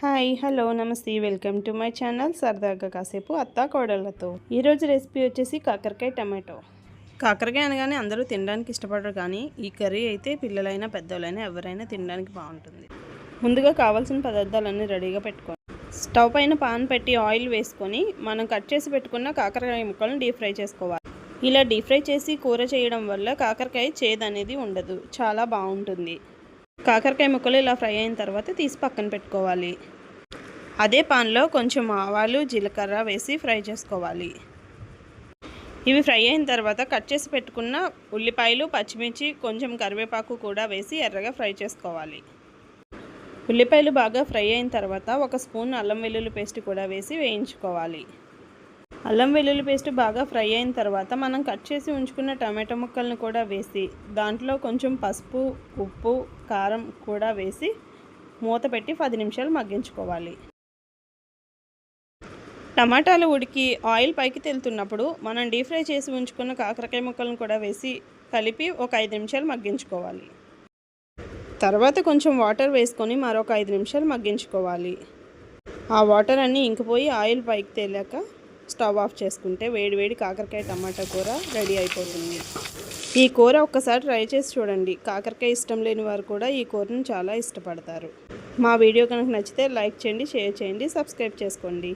Hi hello namaste welcome to my channel సరదాగా కాసేపు అత్తా కోడళ్ళతో. ఈరోజు రెసిపీ వచ్చేసి కాకరకాయ టమాటో. కాకరకాయ అనగానే అందరూ తినడానికి ఇష్టపడరు కానీ ఈ కర్రీ అయితే పిల్లలైనా పెద్దవాళ్ళైనా ఎవరైనా తినడానికి బాగుంటుంది. ముందుగా కావాల్సిన పదార్థాలన్నీ రెడీగా పెట్టుకోండి స్టవ్ పైన పాన్ పెట్టి ఆయిల్ వేసుకొని మనం కట్ చేసి పెట్టుకున్న కాకరకాయ ముక్కలను డీప్ ఫ్రై చేసుకోవాలి. ఇలా డీప్ ఫ్రై చేసి కూర చేయడం వల్ల కాకరకాయ చేదు అనేది ఉండదు. చాలా బాగుంటుంది. కాకరకాయ ముక్కలు ఇలా ఫ్రై అయిన తర్వాత తీసి పక్కన పెట్టుకోవాలి. అదే పాన్లో కొంచెం ఆవాలు జీలకర్ర వేసి ఫ్రై చేసుకోవాలి. ఇవి ఫ్రై అయిన తర్వాత కట్ చేసి పెట్టుకున్న ఉల్లిపాయలు పచ్చిమిర్చి కొంచెం కరివేపాకు కూడా వేసి ఎర్రగా ఫ్రై చేసుకోవాలి. ఉల్లిపాయలు బాగా ఫ్రై అయిన తర్వాత ఒక స్పూన్ అల్లం వెల్లుల్లి పేస్ట్ కూడా వేసి వేయించుకోవాలి. అల్లం వెల్లుల్లి పేస్ట్ బాగా ఫ్రై అయిన తర్వాత మనం కట్ చేసి ఉంచుకున్న టమాటో ముక్కలను కూడా వేసి దాంట్లో కొంచెం పసుపు ఉప్పు కారం కూడా వేసి మూత పెట్టి పది నిమిషాలు మగ్గించుకోవాలి. టమాటాలు ఉడికి ఆయిల్ పైకి తెలుతున్నప్పుడు మనం డీప్ ఫ్రై చేసి ఉంచుకున్న కాకరకాయ ముక్కలను కూడా వేసి కలిపి ఒక ఐదు నిమిషాలు మగ్గించుకోవాలి. తర్వాత కొంచెం వాటర్ వేసుకొని మరొక ఐదు నిమిషాలు మగ్గించుకోవాలి. ఆ వాటర్ అన్నీ ఇంకిపోయి ఆయిల్ పైకి తేలాక స్టవ్ ఆఫ్ చేసుకుంటే వేడివేడి కాకరకాయ టమాటా కూర రెడీ అయిపోతుంది. ఈ కూర ఒక్కసారి ట్రై చేసి చూడండి. కాకరకాయ ఇష్టం లేని వారు కూడా ఈ కూరను చాలా ఇష్టపడతారు. మా వీడియో కనుక నచ్చితే లైక్ చేయండి షేర్ చేయండి సబ్స్క్రైబ్ చేసుకోండి.